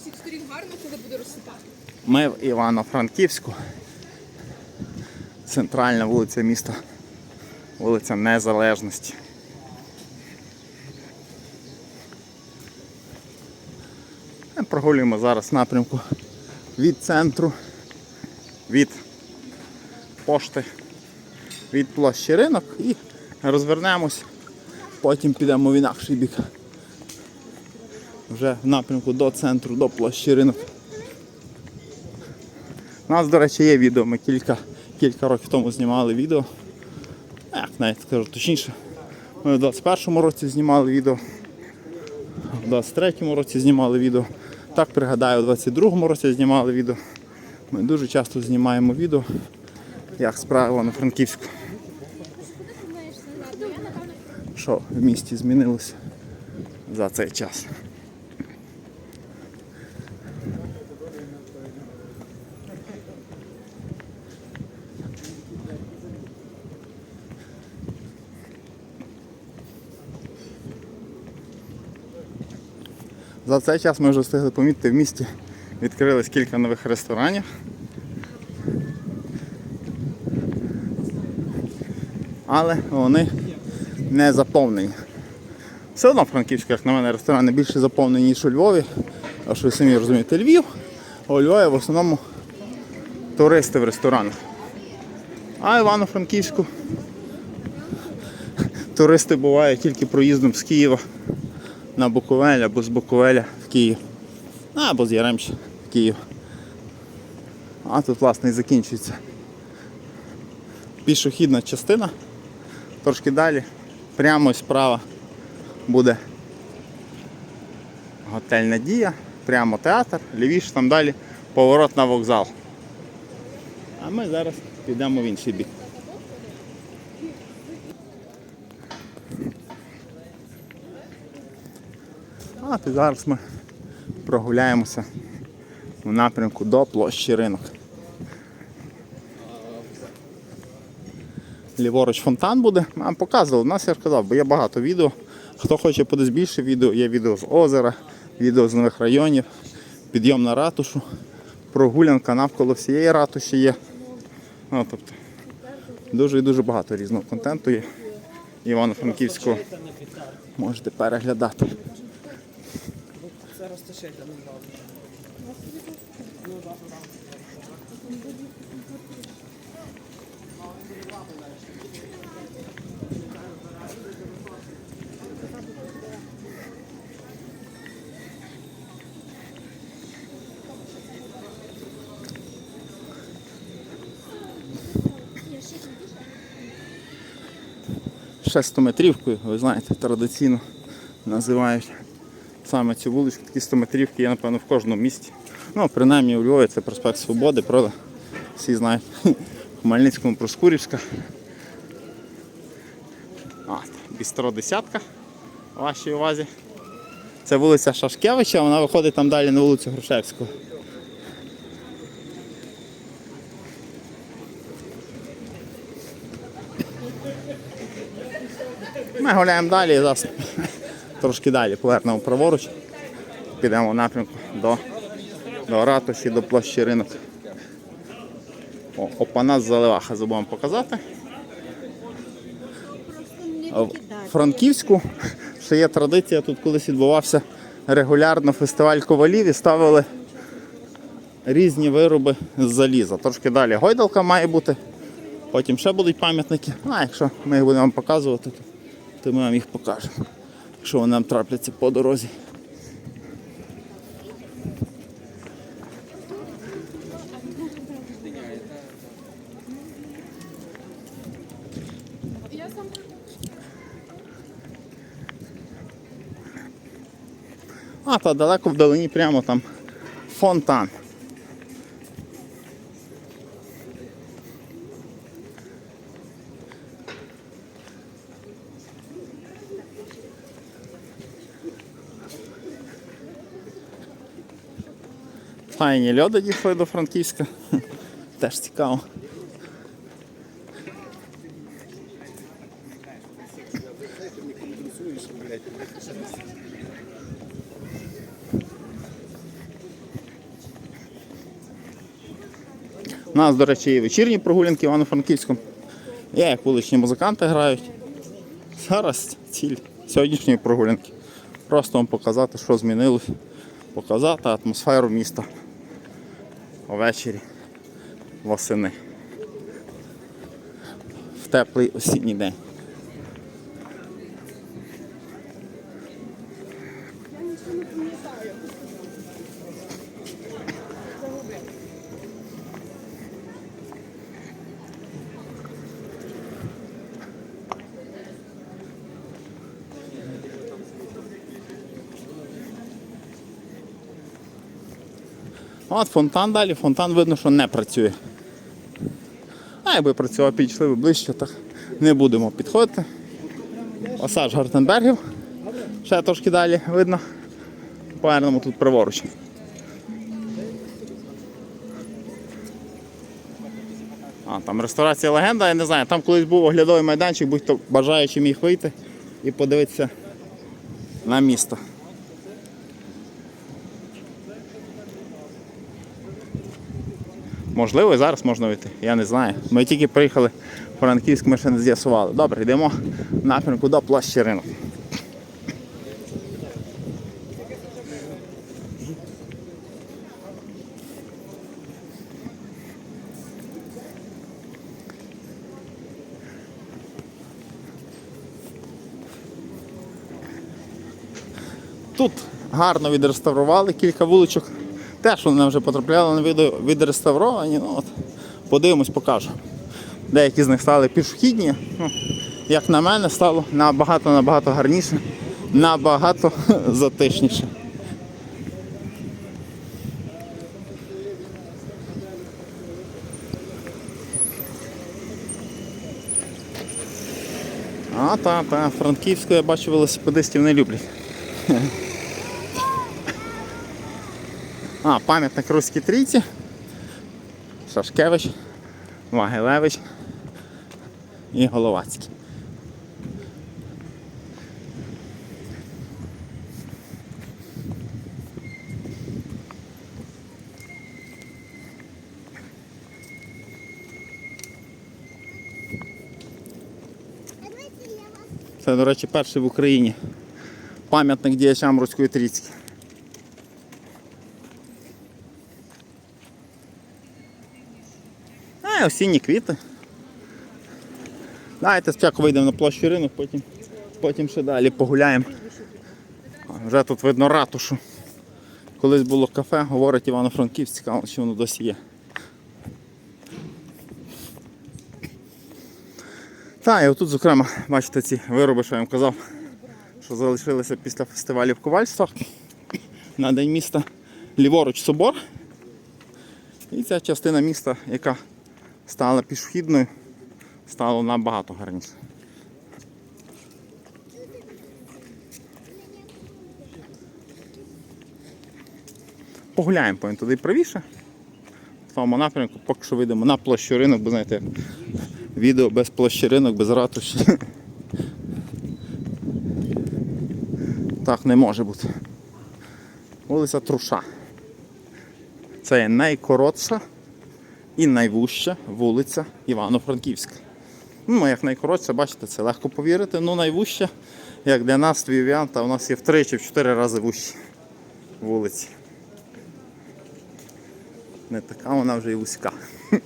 всіх сторін гарно, коли буде розсипати. Ми в Івано-Франківську. Центральна вулиця міста. Вулиця Незалежності. Ми прогулюємо зараз напрямку від центру, від пошти, від площі ринок і розвернемось. Потім підемо в інакший бік. Вже в напрямку до центру, до площі ринок. У нас, до речі, є відео. Ми кілька, кілька років тому знімали відео. Як навіть скажу точніше. Ми в 21-му році знімали відео. В 23-му році знімали відео. Так пригадаю, в 22-му році знімали відео. Ми дуже часто знімаємо відео, як справа на Франківську. Що в місті змінилося за цей час. За цей час ми вже встигли помітити в місті відкрилось кілька нових ресторанів. Але вони не заповнені. Все одно Франківська, як на мене, ресторани більше заповнені, ніж у Львові. А що ви самі розумієте, Львів, а у Львові в основному туристи в ресторанах. А Івано-Франківську туристи бувають тільки проїздом з Києва на Буковель або з Буковеля в Київ. Або з Яремча в Київ. А тут власне і закінчується пішохідна частина. Трошки далі, прямо справа буде готель Надія, прямо театр, лівіше там далі поворот на вокзал. А ми зараз підемо в інший бік. Ти зараз ми прогуляємося в напрямку до площі ринок. Ліворуч фонтан буде, нам показували, у нас я ж казав, бо є багато відео. Хто хоче подивитися більше відео, є відео з озера, відео з нових районів, підйом на ратушу, прогулянка навколо всієї ратуші є. Ну, тобто, дуже і дуже багато різного контенту є. Івано-Франківського можете переглядати. Ще 100 метрівкою, ви знаєте, традиційно називають саме цю вуличку, такі 100 метрівки є, напевно, в кожному місті. Ну, принаймні у Львові це проспект Свободи, правда? Всі знають. В Хмельницькому Проскурівська. А, бістро десятка у вашій увазі. Це вулиця Шашкевича, вона виходить там далі на вулицю Грушевського. Ми гуляємо далі, зараз трошки далі повернемо праворуч. Підемо в напрямку до, до ратуші, до площі ринок. О, Опанас Заливаха забув показати. В Франківську ще є традиція, тут колись відбувався регулярно фестиваль ковалів і ставили різні вироби з заліза. Трошки далі гойдалка має бути, потім ще будуть пам'ятники. А якщо ми їх будемо показувати, то, то ми вам їх покажемо, якщо вони нам трапляться по дорозі. А, та далеко вдалині прямо там фонтан. тайні льоди дійшли до Франківська. Теж цікаво. У нас, до речі, і вечірні прогулянки в Івано-Франківському. Я як вуличні музиканти грають. Зараз ціль сьогоднішньої прогулянки. Просто вам показати, що змінилось, показати атмосферу міста увечері восени. В теплий осінній день. От фонтан далі, фонтан видно, що не працює. А якби працював, підійшли б ближче, так не будемо підходити. Осаж Гартенбергів. Ще трошки далі видно. Повернемо тут праворуч. А, там ресторація легенда, я не знаю, там колись був оглядовий майданчик, будь-хто бажаючи міг вийти і подивитися на місто. Можливо, і зараз можна вийти, я не знаю. Ми тільки приїхали в Франківськ, ми ще не з'ясували. Добре, йдемо в напрямку до площі ринок. Тут гарно відреставрували кілька вуличок. Теж вони вже потрапляли на відео відреставровані. Ну, от, подивимось, покажу. Деякі з них стали пішохідні. Ну, як на мене, стало набагато-набагато гарніше, набагато затишніше. А, та, та, Франківську я бачу велосипедистів не люблять. А, пам'ятник Руській трійці. Шашкевич, Вагилевич і Головацький. Це, до речі, перший в Україні пам'ятник діячам Руської трійці. Осінні квіти. Давайте спочатку вийдемо на площу ринок, потім, потім ще далі погуляємо. Вже тут видно ратушу. Колись було кафе, говорить Івано-Франківськ, цікаво, що воно досі є. Так, і отут, зокрема, бачите ці вироби, що я вам казав, що залишилися після фестивалів ковальства на День міста. Ліворуч собор. І ця частина міста, яка стала пішохідною, стало набагато гарніше. Погуляємо потім туди правіше. В тому напрямку поки що вийдемо на площу ринок, бо знаєте, відео без площі ринок, без ратуші. Так не може бути. Вулиця Труша. Це найкоротша і найвужча вулиця Івано-Франківська. Ну, як найкоротша, бачите, це легко повірити, ну найвужча, як для нас, львів'ян, у нас є в чи в чотири рази вущі вулиці. Не така вона вже і вузька.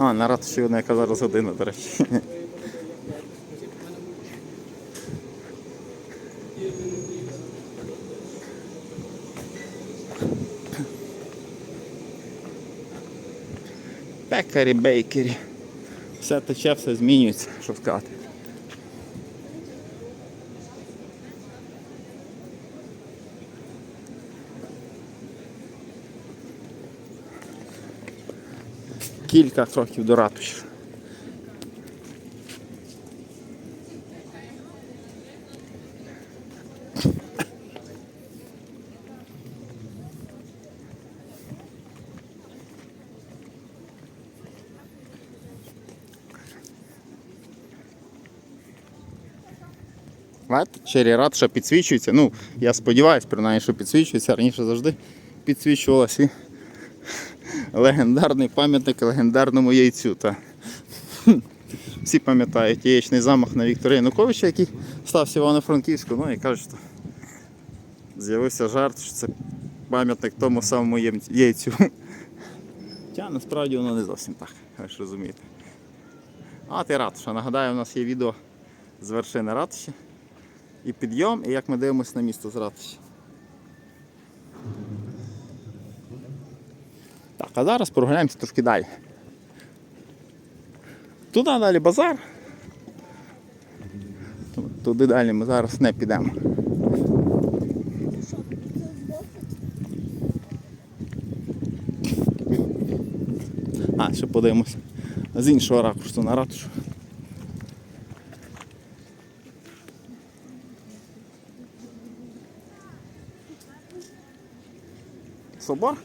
А, на ратуші вона яка зараз година, до речі. Пекарі, бейкері. Все тече, все змінюється, що сказати. Кілька кроків до ратуші. Чері ратуша підсвічується. Ну, я сподіваюся, принаймні, що підсвічується. Раніше завжди підсвічувалася. І легендарний пам'ятник легендарному яйцю. Та. Всі пам'ятають яєчний замах на Віктора Януковича, який стався в Івано-Франківську. Ну і кажуть, що з'явився жарт, що це пам'ятник тому самому яйцю. Хоча насправді воно не зовсім так, ви ж розумієте. А ти ратуша. Нагадаю, у нас є відео з вершини ратуші. І підйом, і як ми дивимося на місто з. Так, а зараз прогуляємося трошки далі. Туди далі базар. Туди далі ми зараз не підемо. А, ще подивимось з іншого ракурсу на ратушу. Собор.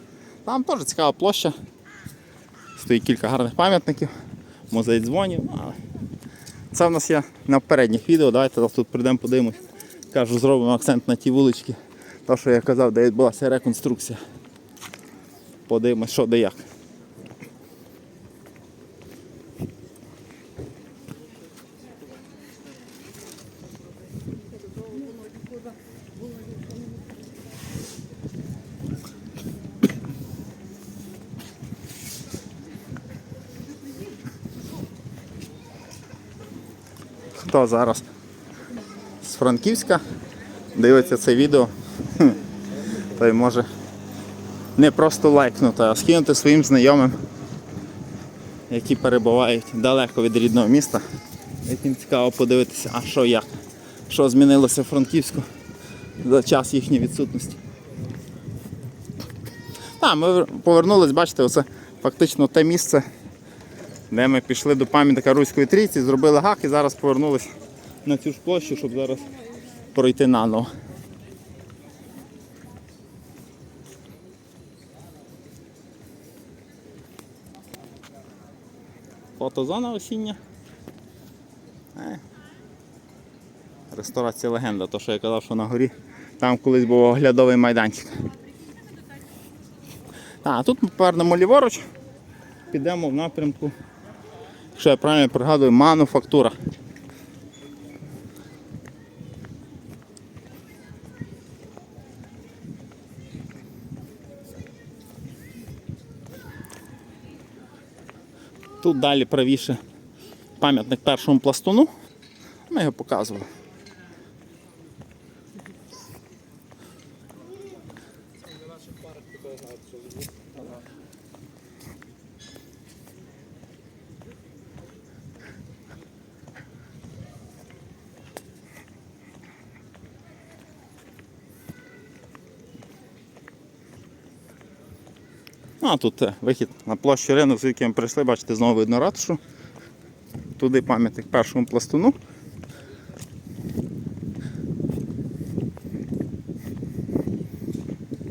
Там теж цікава площа. Стоїть кілька гарних пам'ятників, музей дзвонів. ну, Але це в нас є на передніх відео. Давайте зараз тут прийдемо подивимось. Кажу, зробимо акцент на ті вулички. Те, що я казав, де відбулася реконструкція. Подивимось, що де як. Хто зараз з Франківська дивиться це відео, той може не просто лайкнути, а скинути своїм знайомим, які перебувають далеко від рідного міста. Яким цікаво подивитися, а що як, що змінилося в Франківську за час їхньої відсутності. Так, ми повернулись, бачите, оце фактично те місце, де ми пішли до пам'ятника Руської трійці, зробили гак і зараз повернулись на цю ж площу, щоб зараз пройти наново. Фотозона осіння. Е. Ресторація легенда, то що я казав, що на горі там колись був оглядовий майданчик. А тут ми повернемо ліворуч, підемо в напрямку, якщо я правильно пригадую, мануфактура. Тут далі правіше пам'ятник першому пластуну. Ми його показували. А тут е, вихід на площу ринок, звідки ми прийшли, бачите, знову видно ратушу. Туди пам'ятник першому пластуну.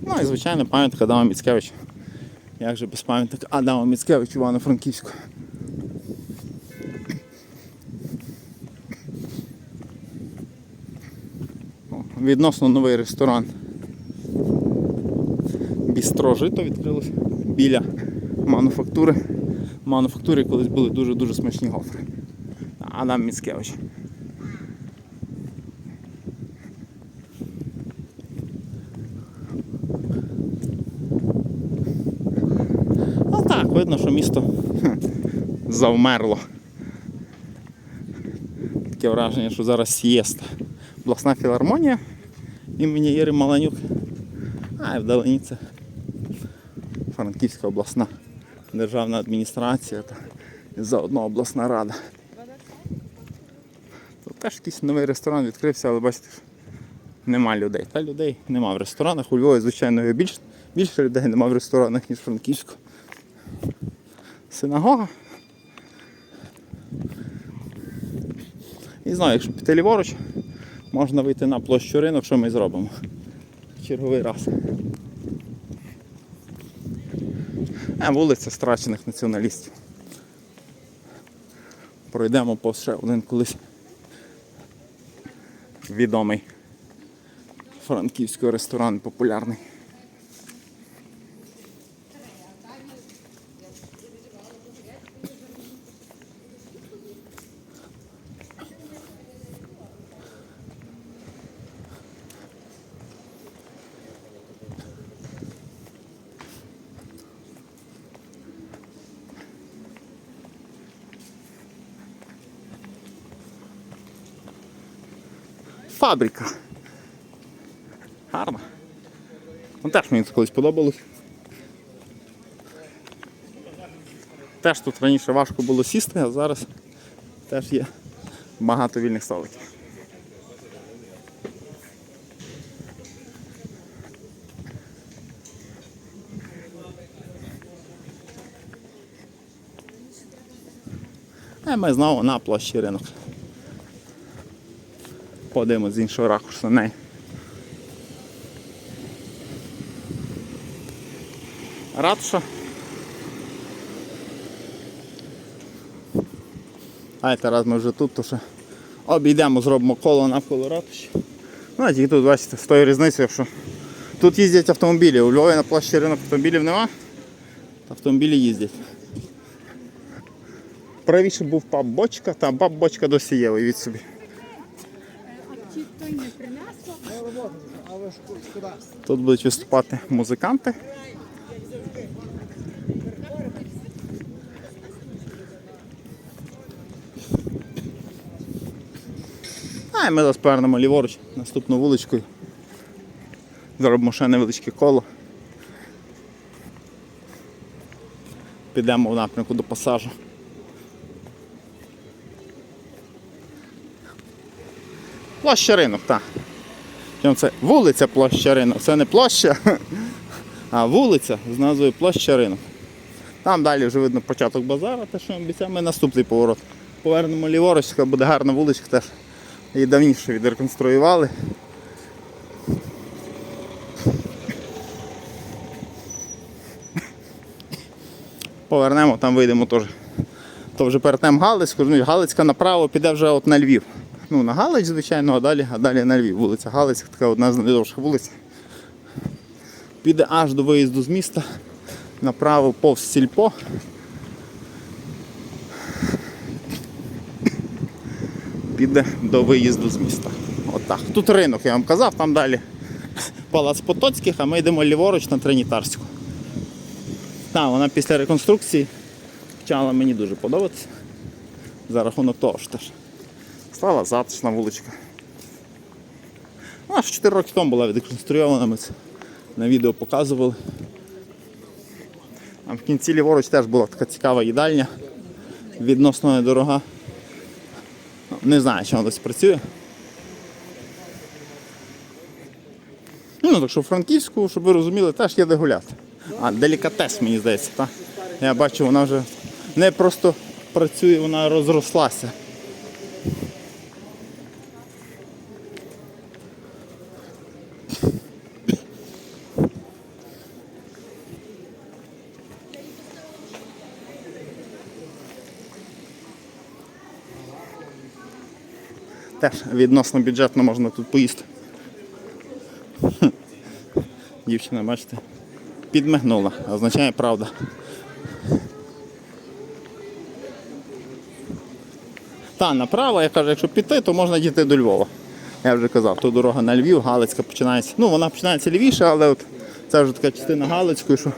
Ну і звичайно пам'ятник Адама Міцкевича. Як же без пам'ятника Адама Міцкевича Івано-Франківську. Відносно новий ресторан. Бістро жито відкрилося біля мануфактури. В мануфактурі колись були дуже-дуже смачні гофри. Адам Міцкевич. Ну так, видно, що місто завмерло. Таке враження, що зараз сієста. Обласна філармонія імені Іри Маланюк. А і вдалині це Франківська обласна державна адміністрація та заодно обласна рада. Тут теж якийсь новий ресторан відкрився, але бачите, нема людей. Та людей нема в ресторанах. У Львові, звичайно, більше, більше людей нема в ресторанах, ніж в Франківську. Синагога. І знаю, якщо піти ліворуч, можна вийти на площу ринок, що ми зробимо. Черговий раз. А вулиця страчених націоналістів. Пройдемо по ще один колись відомий франківський ресторан популярний. Фабрика. Гарна. Ну, теж мені це колись подобалось. Теж тут раніше важко було сісти, а зараз теж є багато вільних столиків. Ми знову на площі ринок. Подивимось з іншого ракурсу на неї. Ратуша. А раз ми вже тут, то ще обійдемо, зробимо коло навколо ратуші. Ну, а тільки тут, бачите, з тою різницею, що тут їздять автомобілі. У Львові на площі ринок автомобілів нема, автомобілі їздять. Правіше був паб бочка, та паб бочка досі є, уявіть собі. А ті той не принесло. Тут будуть виступати музиканти. А і ми зараз повернемо ліворуч наступну вуличкою. Зробимо ще невеличке коло. Підемо в напрямку до пасажу. Площа ринок, так. Це вулиця площа ринок. Це не площа, а вулиця з назвою площа ринок. Там далі вже видно початок базара, те, що обіцяв, ми наступний поворот. Повернемо ліворуч, така буде гарна вуличка теж. Її давніше відреконструювали. Повернемо, там вийдемо теж. То вже перетнемо Галицьку, Галицька направо піде вже от на Львів. Ну, на Галич, звичайно, а далі, а далі на Львів. Вулиця Галицька, така одна з найдовших вулиць. Піде аж до виїзду з міста. Направо повз сільпо. Піде до виїзду з міста. Отак. Тут ринок, я вам казав, там далі Палац Потоцьких, а ми йдемо ліворуч на Тринітарську. Так, вона після реконструкції почала мені дуже подобатися. За рахунок того ж теж. Стала затишна вуличка. Вона ж 4 роки тому була відреконструйована, ми це на відео показували. А в кінці ліворуч теж була така цікава їдальня, відносно недорога. Ну, Не знаю, чи вона десь працює. Ну, так що в Франківську, щоб ви розуміли, теж є де гуляти. А делікатес, мені здається, так? Я бачу, вона вже не просто працює, вона розрослася. Теж відносно бюджетно можна тут поїсти. Дівчина, бачите, підмигнула, означає правда. Та направо, я кажу, якщо піти, то можна дійти до Львова. Я вже казав, то дорога на Львів, Галицька починається. Ну, вона починається лівіше, але от це вже така частина Галицької, що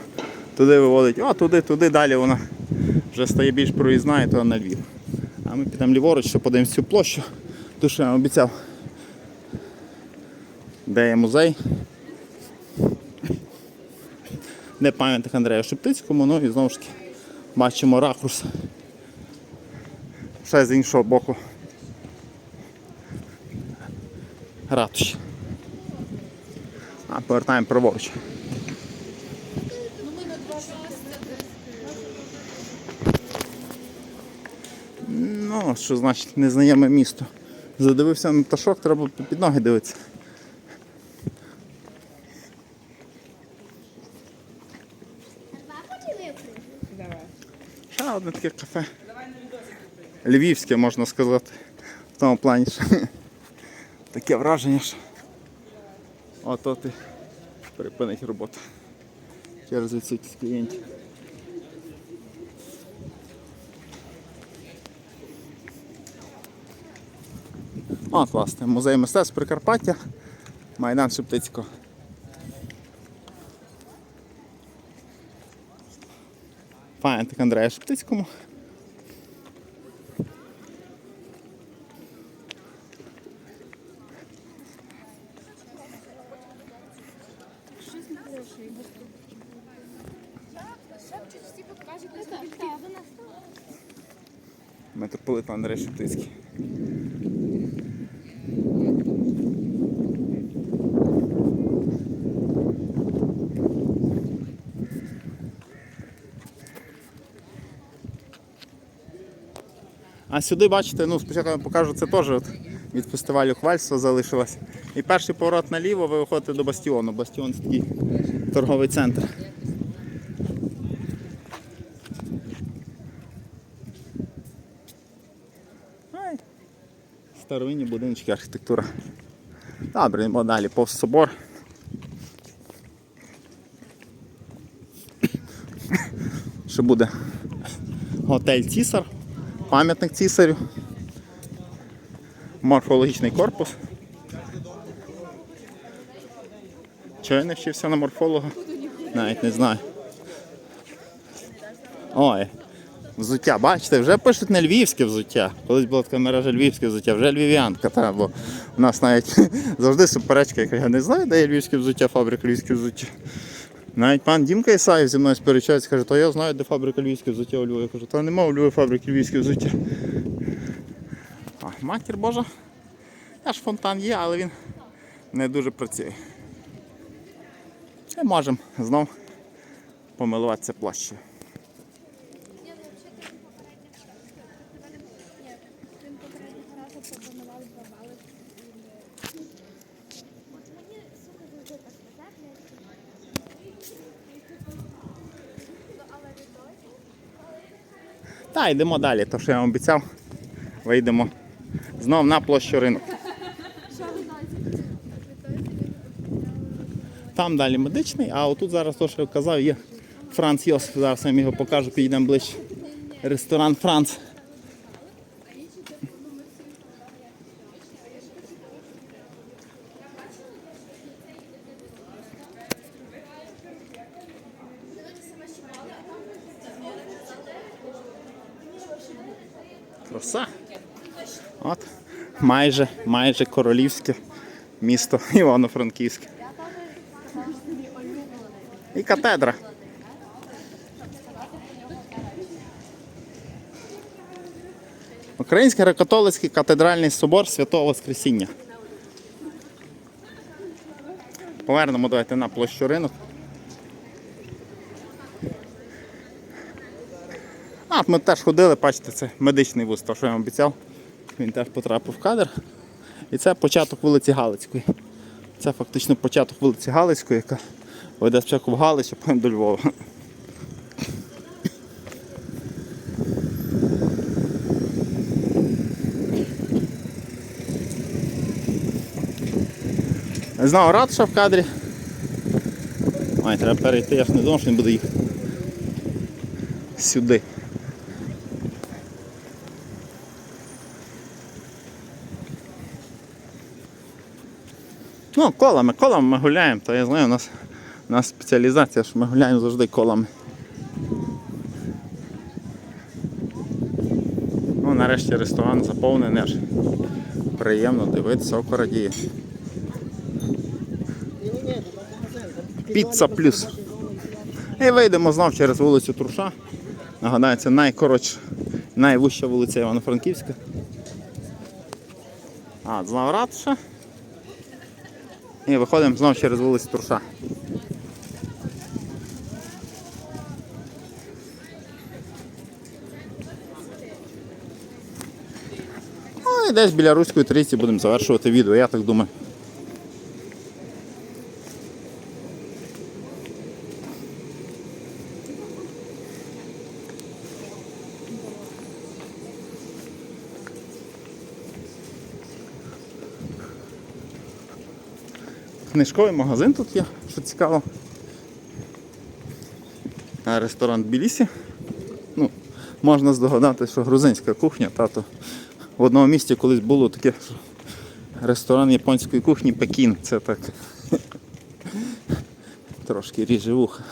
туди виводить, а туди, туди, далі вона вже стає більш проїзна, і то на Львів. А ми підемо ліворуч, що подивимось цю площу. Ту, що я обіцяв. Де є музей? Де пам'ятник Андрея Шептицькому, ну і знову ж таки бачимо ракурс. Ще з іншого боку. Ратуші. А повертаємо праворуч. Ну, що значить незнайоме місто. Задивився на пташок, треба під ноги дивитися. Ще одне таке кафе. Львівське, можна сказати. В тому плані, що Таке враження, що ото ти припинить роботу через відсутність клієнтів. От, власне, музей мистецтв Прикарпаття, Майдан Шептицького. Пам'ятник Андрея Шептицькому. Митрополит Андрей Шептицький. А сюди, бачите, ну спочатку я покажу, це теж от від фестивалю хвальства залишилось. І перший поворот наліво ви виходите до бастіону. Бастіон це такий торговий центр. Старовинні будиночки, архітектура. Добре, йдемо далі, повз собор. Ще буде готель Цісар, пам'ятник цісарю, морфологічний корпус. Чого я не вчився на морфолога? Навіть не знаю. Ой, взуття, бачите, вже пишуть не львівське взуття. Колись була така мережа львівське взуття, вже львів'янка, та, бо у нас навіть завжди суперечка, яка я не знаю, де є львівське взуття, фабрика львівське взуття. Навіть пан Дімка Ісаєв зі мною сперечається, каже, то я знаю, де фабрика львівське взуття у Львові. Я кажу, та нема у Львові фабрики львівське взуття. А, матір Божа. Теж фонтан є, але він не дуже працює. І можемо знов помилуватися плащею. Та йдемо далі, то що я вам обіцяв. Вийдемо знов на площу ринок. Там далі медичний, а отут зараз то, що я казав, є Франц Йосиф. Зараз я вам його покажу, підійдемо ближче. Ресторан Франц. Краса. От. Майже, майже королівське місто Івано-Франківське. І катедра. Український греко-католицький катедральний собор Святого Воскресіння. Повернемо давайте на площу ринок. А, ми теж ходили, бачите, це медичний вуз, то що я вам обіцяв. Він теж потрапив в кадр. І це початок вулиці Галицької. Це фактично початок вулиці Галицької, яка веде спочатку в Галич, а потім до Львова. Не Знову ратуша в кадрі. Ой, треба перейти, я ж не думав, що він буде їхати. Сюди. Ну, колами, колами ми гуляємо, то я знаю, у нас, у нас спеціалізація, що ми гуляємо завжди колами. Ну, нарешті ресторан заповнений аж. Приємно дивитися, око радіє. Піца плюс. І вийдемо знов через вулицю Труша. Нагадаю, це найкоротша, найвища вулиця Івано-Франківська. А, знов ратуша. І виходимо знову через вулицю Турша. Ну і десь біля Руської трійці будемо завершувати відео, я так думаю. Книжковий магазин тут є, що цікаво. А ресторан Тбілісі. Ну, можна здогадати, що грузинська кухня, тато. В одному місті колись було таке ресторан японської кухні Пекін. Це так. Трошки ріже вуха.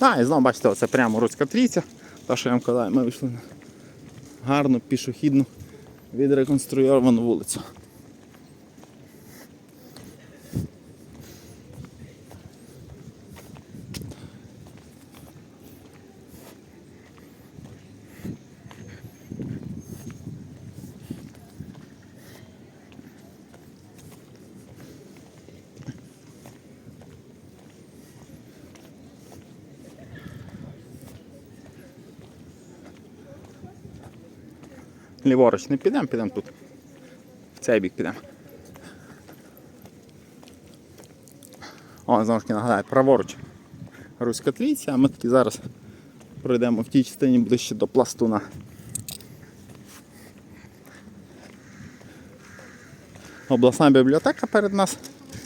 А, і знову бачите, це прямо Руцька трійця. Та, що я вам казав, ми вийшли на гарну пішохідну відреконструйовану вулицю. Ліворуч не підемо, підемо тут. В цей бік підемо. О, знову ж таки нагадаю, праворуч. Руська трійця, а ми таки зараз пройдемо в тій частині ближче до пластуна. Обласна бібліотека перед нас.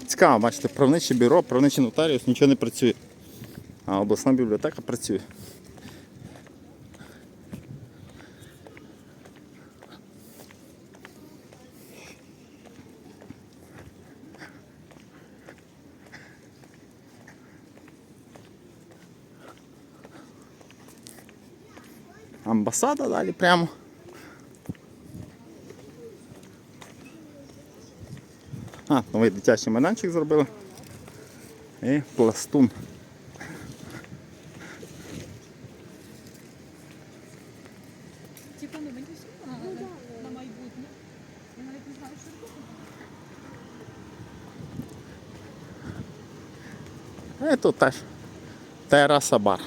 Цікаво, бачите, правниче бюро, правничий нотаріус нічого не працює. А обласна бібліотека працює. Амбасада далі прямо. А, новий дитячий майданчик зробили. І пластун. Типа, ну мені сумно на майбутнє. Я навіть не знаю, що робити. І тут теж тераса бар.